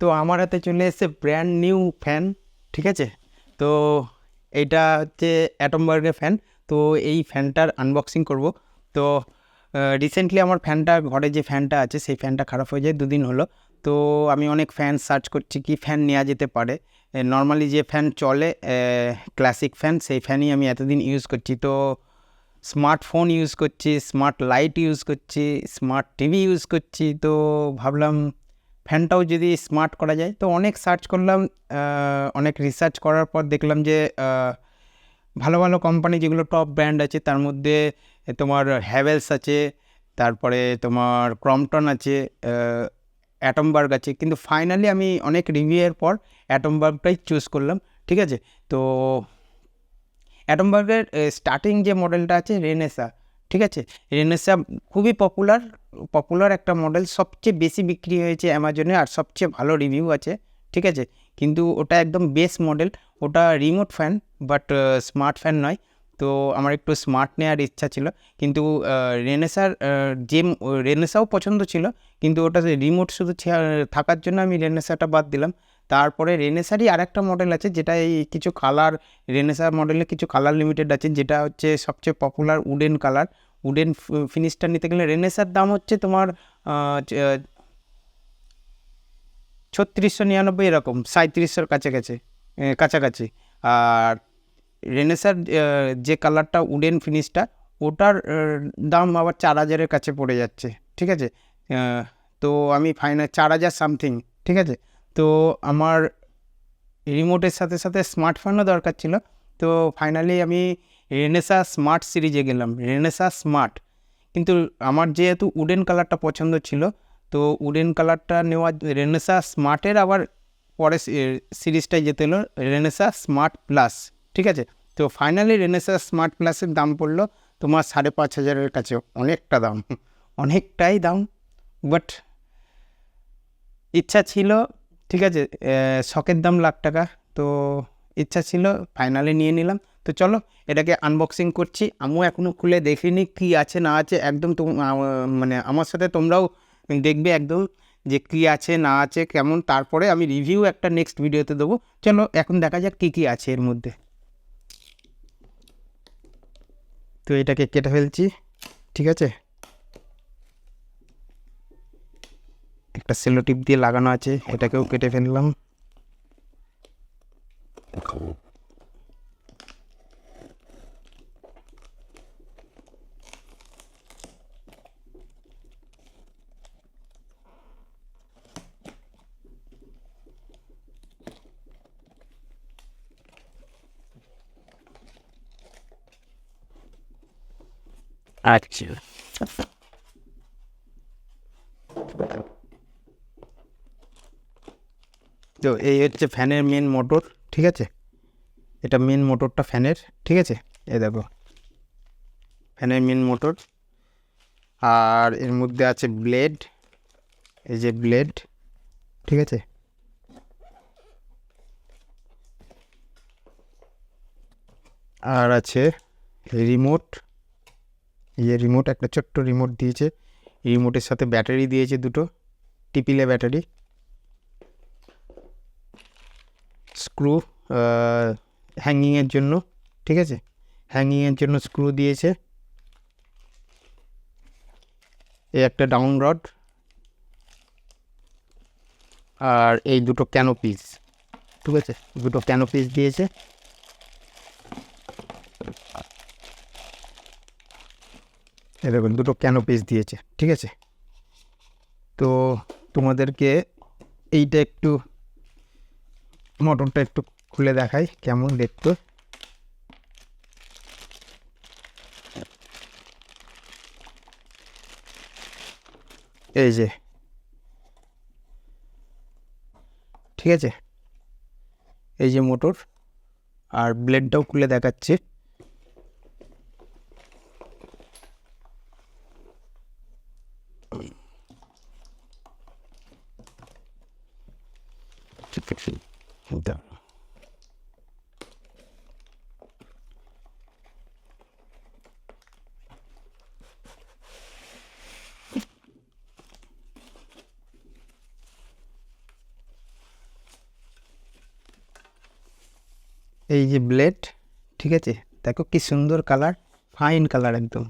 তো আমার হাতে চলে এসেছে ব্র্যান্ড নিউ ফ্যান ঠিক আছে? তো এইটা হচ্ছে অ্যাটমবার্গের ফ্যান তো এই ফ্যানটার আনবক্সিং করব। তো রিসেন্টলি আমার ফ্যানটা ঘরে যে ফ্যানটা আছে, সেই ফ্যানটা খারাপ হয়ে যায়, দুদিন হলো। তো আমি অনেক ফ্যান সার্চ করছি কি ফ্যান নেওয়া যেতে পারে। নর্মালি যে ফ্যান চলে ক্লাসিক ফ্যান সেই ফ্যানই আমি এতদিন ইউজ করছি। তো স্মার্টফোন ইউজ করছি স্মার্ট লাইট ইউজ করছি স্মার্ট টিভি ইউজ করছি। তো ভাবলাম ফ্যানটাও যদি স্মার্ট করা যায়, তো অনেক সার্চ করলাম অনেক রিসার্চ করার পর দেখলাম যে ভালো ভালো কোম্পানি যেগুলো টপ ব্র্যান্ড আছে, তার মধ্যে তোমার হ্যাভেলস আছে, তারপরে তোমার ক্রমটন আছে অ্যাটমবার্গ আছে। কিন্তু ফাইনালি আমি অনেক রিভিউয়ের পর অ্যাটমবার্গটাই চুজ করলাম, ঠিক আছে? তো অ্যাটমবার্গের স্টার্টিং যে মডেলটা আছে রেনেসা ঠিক আছে? রেনেসা খুবই পপুলার পপুলার একটা মডেল সবচেয়ে বেশি বিক্রি হয়েছে অ্যামাজনে আর সবচেয়ে ভালো রিভিউ আছে, ঠিক আছে? কিন্তু ওটা একদম বেস মডেল ওটা remote fan but smart fan নয়। তো আমার একটু স্মার্ট নেওয়ার ইচ্ছা ছিল। কিন্তু রেনেসার যে রেনেসাও পছন্দ ছিল, কিন্তু ওটা রিমোট শুধু থাকার জন্য আমি রেনেসাটা বাদ দিলাম। তারপরে রেনেসারই আরেকটা মডেল আছে, যেটা এই কিছু কালার রেনেসা মডেলে কিছু কালার লিমিটেড আছে, যেটা হচ্ছে সবচেয়ে পপুলার উডেন কালার উডেন ফিনিশটা নিতে গেলে রেনেসার দাম হচ্ছে তোমার ছত্রিশশো নিরানব্বই এরকম সাঁত্রিশশোর কাছাকাছি কাছাকাছি। আর রেনেসার যে কালারটা উডেন ফিনিশটা ওটার দাম আবার চার হাজারের কাছে পড়ে যাচ্ছে, ঠিক আছে? তো আমি ফাইনাল চার হাজার সামথিং ঠিক আছে? তো আমার রিমোটের সাথে সাথে স্মার্টফোনও দরকার ছিল। তো ফাইনালি আমি রেনেসা স্মার্ট সিরিজে গেলাম। রেনেসা স্মার্ট কিন্তু আমার যেহেতু উডেন কালারটা পছন্দ ছিল, তো উডেন কালারটা নেওয়া রেনেসা স্মার্টের আবার পরে সিরিজটাই যেতে হলো রেনেসা স্মার্ট প্লাস ঠিক আছে? তো ফাইনালি রেনেসা স্মার্ট প্লাসের দাম পড়ল তোমার সাড়ে পাঁচ হাজারের কাছে, অনেকটা দাম। অনেকটাই দাম বাট ইচ্ছা ছিল ঠিক আছে শখের দাম লাখ টাকা। তো ইচ্ছা ছিল ফাইনালে নিয়ে নিলাম। তো চলো, এটাকে আনবক্সিং করছি। আমিও এখনও খুলে দেখিনি কি আছে, না আছে। একদম মানে আমার সাথে তোমরাও দেখবে একদম যে কি আছে, না আছে, কেমন। তারপরে আমি রিভিউ একটা নেক্সট ভিডিওতে দেবো। চলো, এখন দেখা যাক কী কী আছে এর মধ্যে। তো এটাকে কেটে ফেলছি, ঠিক আছে? একটা সেলো টিপ দিয়ে লাগানো আছে এটাকেও কেটে ফেললাম। আচ্ছা। তো এই হচ্ছে ফ্যানের মেন মোটর ঠিক আছে? এটা মেন মোটরটা ফ্যানের, ঠিক আছে? এ দেখো, ফ্যানের মেন মোটর আর এর মধ্যে আছে ব্লেড এই যে ব্লেড ঠিক আছে? আর আছে রিমোট এই যে রিমোট একটা ছোট্ট রিমোট দিয়েছে। রিমোটের সাথে ব্যাটারি দিয়েছে দুটো টিপিলে ব্যাটারি স্ক্রু হ্যাঙ্গিংয়ের জন্য, ঠিক আছে? হ্যাঙ্গিংয়ের জন্য স্ক্রু দিয়েছে। এই একটা ডাউন রড আর এই দুটো ক্যানোপিস ঠিক আছে? দুটো ক্যানোপিস দিয়েছে। এই দেখুন, দুটো ক্যানোপিস দিয়েছে, ঠিক আছে? তো তোমাদেরকে এইটা একটু মোটরটা একটু খুলে দেখাই কেমন দেখতে। এই যে। ঠিক আছে? এই যে মোটর। আর ব্লেডটাও খুলে দেখাচ্ছে। এই যে ব্লেড ঠিক আছে? দেখো কি সুন্দর কালার ফাইন কালার একদম।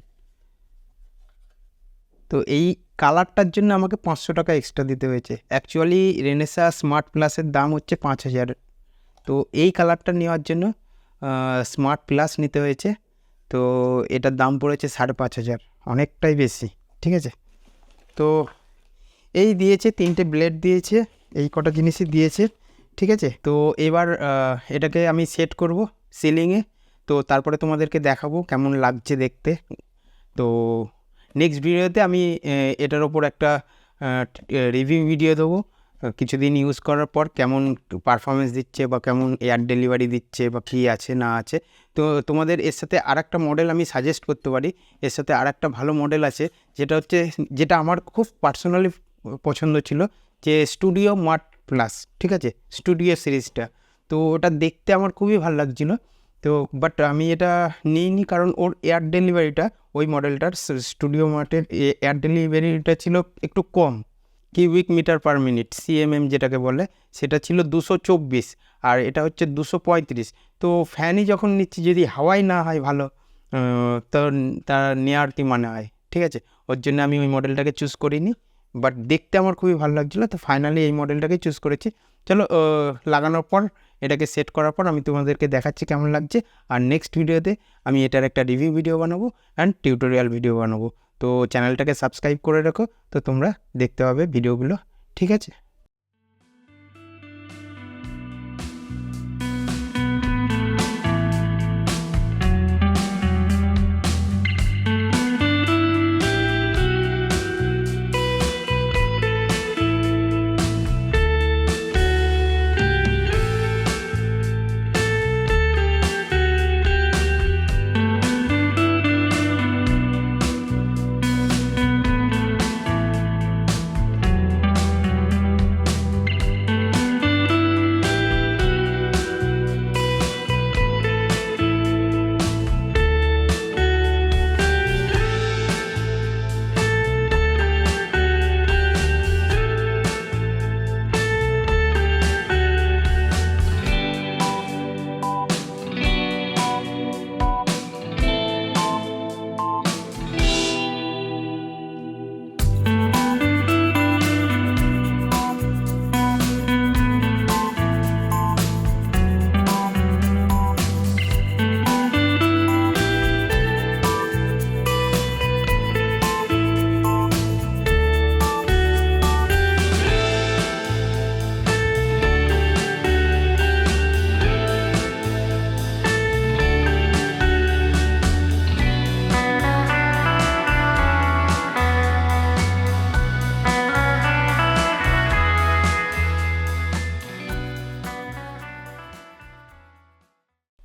তো এই কালারটার জন্য আমাকে পাঁচশো টাকা এক্সট্রা দিতে হয়েছে। অ্যাকচুয়ালি রেনেসা স্মার্ট প্লাসের দাম হচ্ছে পাঁচ হাজার। তো এই কালারটা নেওয়ার জন্য স্মার্ট প্লাস নিতে হয়েছে। তো এটার দাম পড়েছে সাড়ে পাঁচ হাজার, অনেকটাই বেশি, ঠিক আছে? তো এই দিয়েছে, তিনটে ব্লেড দিয়েছে, এই কটা জিনিসই দিয়েছে। ঠিক আছে? তো এবার এটাকে আমি সেট করব সিলিংয়ে তো তারপরে তোমাদেরকে দেখাবো কেমন লাগছে দেখতে। তো নেক্সট ভিডিওতে আমি এটার ওপর একটা রিভিউ ভিডিও দেবো। কিছুদিন ইউজ করার পর কেমন পারফরমেন্স দিচ্ছে বা কেমন এয়ার ডেলিভারি দিচ্ছে বা কী আছে না আছে। তো তোমাদের এর সাথে আর একটা মডেল আমি সাজেস্ট করতে পারি। এর সাথে আর একটা ভালো মডেল আছে, যেটা হচ্ছে, যেটা আমার খুব পার্সোনালি পছন্দ ছিল, যে স্টুডিও মার্ট প্লাস ঠিক আছে? স্টুডিও সিরিজটা তো ওটা দেখতে আমার খুবই ভালো লাগছিল। তো বাট আমি এটা নিইনি কারণ ওর এয়ার ডেলিভারিটা ওই মডেলটার স্টুডিও মার্টের এয়ার ডেলিভারিটা ছিল একটু কম। Cubic metre per minute CMM যেটাকে বলে, সেটা ছিল দুশো চব্বিশ আর এটা হচ্ছে দুশো পঁয়ত্রিশ। তো ফ্যানই যখন নিচ্ছি, যদি হাওয়াই না হয় ভালো তো তার নেওয়ার কি মানে হয়, ঠিক আছে? ওর জন্য আমি ওই মডেলটাকে চুজ করিনি। বাট দেখতে আমার খুবই ভালো লাগছিল, তো ফাইনালি এই মডেলটাকেই চুজ করেছি। চলো লাগানোর পর, এটাকে সেট করার পর আমি তোমাদেরকে দেখাচ্ছি কেমন লাগছে। আর নেক্সট ভিডিওতে আমি এটার একটা রিভিউ ভিডিও বানাবো অ্যান্ড টিউটোরিয়াল ভিডিও বানাবো। তো চ্যানেলটাকে সাবস্ক্রাইব করে রাখো, তো তোমরা দেখতে পাবে ভিডিওগুলো ঠিক আছে?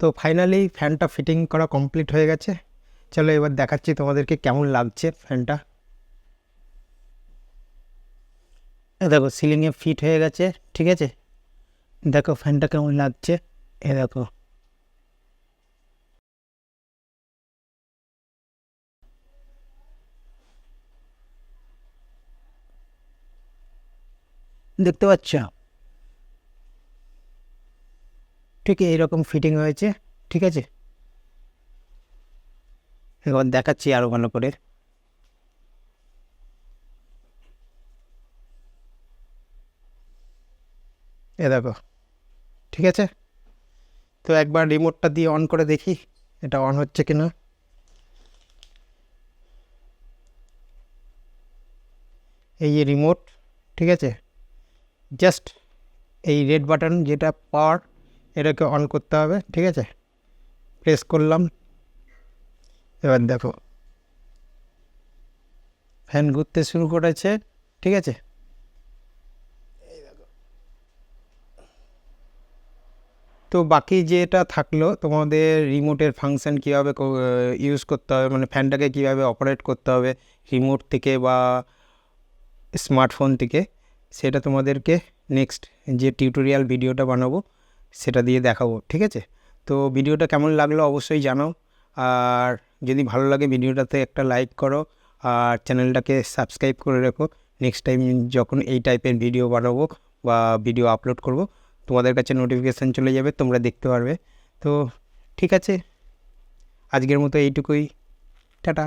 তো ফাইনালি ফ্যানটা ফিটিং করা কমপ্লিট হয়ে গেছে। চলো এবার দেখাচ্ছি তোমাদেরকে কেমন লাগছে ফ্যানটা দেখো সিলিংয়ে ফিট হয়ে গেছে, ঠিক আছে? দেখো ফ্যানটা কেমন লাগছে, এ দেখো। দেখতে পাচ্ছ? ঠিক এইরকম ফিটিং হয়েছে, ঠিক আছে? এবার দেখাচ্ছি আরও ভালো করে। এ দেখো, ঠিক আছে? তো একবার রিমোটটা দিয়ে অন করে দেখি, এটা অন হচ্ছে কিনা। এই যে রিমোট ঠিক আছে? জাস্ট এই রেড বাটন যেটা পাওয়ার এটাকে অন করতে হবে, ঠিক আছে? প্রেস করলাম। এবার দেখো। ফ্যান ঘুরতে শুরু করেছে, ঠিক আছে? তো বাকি যেটা থাকল, তোমাদের রিমোটের ফাংশন কীভাবে ইউজ করতে হবে মানে ফ্যানটাকে কীভাবে অপারেট করতে হবে রিমোট থেকে বা স্মার্টফোন থেকে, সেটা তোমাদেরকে নেক্সট যে টিউটোরিয়াল ভিডিওটা বানাবো সেটা দিয়ে দেখাবো, ঠিক আছে? তো ভিডিওটা কেমন লাগল অবশ্যই জানাও। আর যদি ভালো লাগে ভিডিওটাতে একটা লাইক করো, আর চ্যানেলটাকে সাবস্ক্রাইব করে রেখো। নেক্সট টাইম যখন এই টাইপের ভিডিও বানাবো বা ভিডিও আপলোড করব, তোমাদের কাছে নোটিফিকেশান চলে যাবে, তোমরা দেখতে পারবে। তো ঠিক আছে, আজকের মতো এইটুকুই। টাটা।